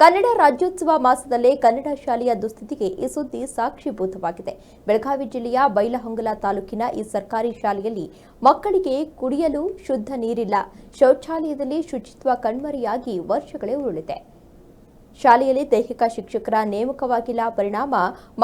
ಕನ್ನಡ ರಾಜ್ಯೋತ್ಸವ ಮಾಸದಲ್ಲೇ ಕನ್ನಡ ಶಾಲೆಯ ದುಸ್ಥಿತಿಗೆ ಈ ಸುದ್ದಿ ಸಾಕ್ಷಿಭೂತವಾಗಿದೆ. ಬೆಳಗಾವಿ ಜಿಲ್ಲೆಯ ಬೈಲಹೊಂಗಲ ತಾಲೂಕಿನ ಈ ಸರ್ಕಾರಿ ಶಾಲೆಯಲ್ಲಿ ಮಕ್ಕಳಿಗೆ ಕುಡಿಯಲು ಶುದ್ಧ ನೀರಿಲ್ಲ. ಶೌಚಾಲಯದಲ್ಲಿ ಶುಚಿತ್ವ ಕಣ್ಮರೆಯಾಗಿ ವರ್ಷಗಳೇ ಉರುಳಿದೆ. ಶಾಲೆಯಲ್ಲಿ ದೈಹಿಕ ಶಿಕ್ಷಕರ ನೇಮಕವಾಗಿಲ್ಲ. ಪರಿಣಾಮ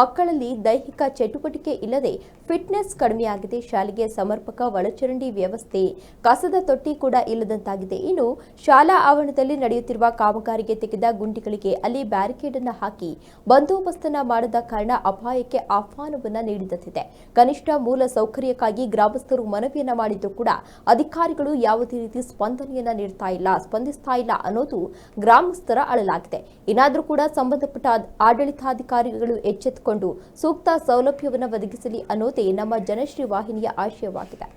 ಮಕ್ಕಳಲ್ಲಿ ದೈಹಿಕ ಚಟುವಟಿಕೆ ಇಲ್ಲದೆ ಫಿಟ್ನೆಸ್ ಕಡಿಮೆಯಾಗಿದೆ. ಶಾಲೆಗೆ ಸಮರ್ಪಕ ಒಳಚರಂಡಿ ವ್ಯವಸ್ಥೆ ಕಸದ ತೊಟ್ಟಿ ಕೂಡ ಇಲ್ಲದಂತಾಗಿದೆ. ಇನ್ನು ಶಾಲಾ ಆವರಣದಲ್ಲಿ ನಡೆಯುತ್ತಿರುವ ಕಾಮಗಾರಿಗೆ ತೆಗೆದ ಗುಂಡಿಗಳಿಗೆ ಅಲ್ಲಿ ಬ್ಯಾರಿಕೇಡ್ ಅನ್ನು ಹಾಕಿ ಬಂದೋಬಸ್ತನ ಮಾಡದ ಕಾರಣ ಅಪಾಯಕ್ಕೆ ಆಹ್ವಾನವನ್ನ ನೀಡಿದಂತಿದೆ. ಕನಿಷ್ಠ ಮೂಲ ಸೌಕರ್ಯಕ್ಕಾಗಿ ಗ್ರಾಮಸ್ಥರು ಮನವಿಯನ್ನ ಮಾಡಿದ್ದು ಕೂಡ ಅಧಿಕಾರಿಗಳು ಯಾವುದೇ ರೀತಿ ಸ್ಪಂದನೆಯನ್ನ ನೀಡ್ತಾ ಇಲ್ಲ, ಸ್ಪಂದಿಸ್ತಾ ಇಲ್ಲ ಅನ್ನೋದು ಗ್ರಾಮಸ್ಥರ ಅಳಲಾಗಿದೆ. ಇನ್ನಾದರೂ ಕೂಡ ಸಂಬಂಧಪಟ್ಟ ಆಡಳಿತಾಧಿಕಾರಿಗಳು ಎಚ್ಚೆತ್ತುಕೊಂಡು ಸೂಕ್ತ ಸೌಲಭ್ಯವನ್ನು ಒದಗಿಸಲಿ ಅನ್ನೋದೇ ನಮ್ಮ ಜನಶ್ರೀ ವಾಹಿನಿಯ ಆಶಯವಾಗಿದೆ.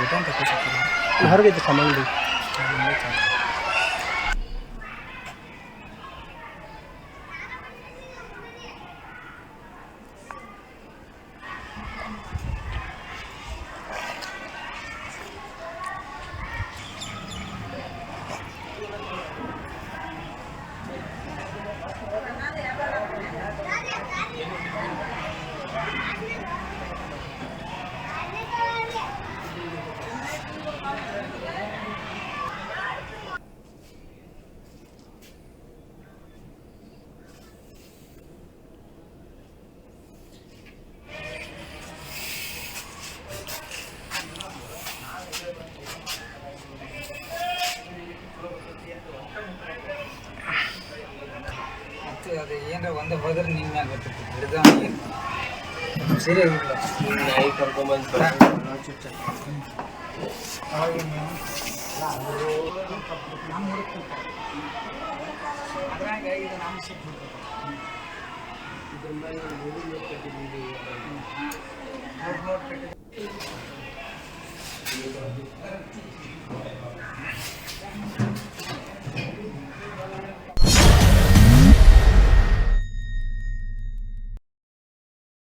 gue kan kata sakit harga itu sama dulu அரசு அது இயன்ற வந்த போது நீங்கள் இதுதான் சரி Thank.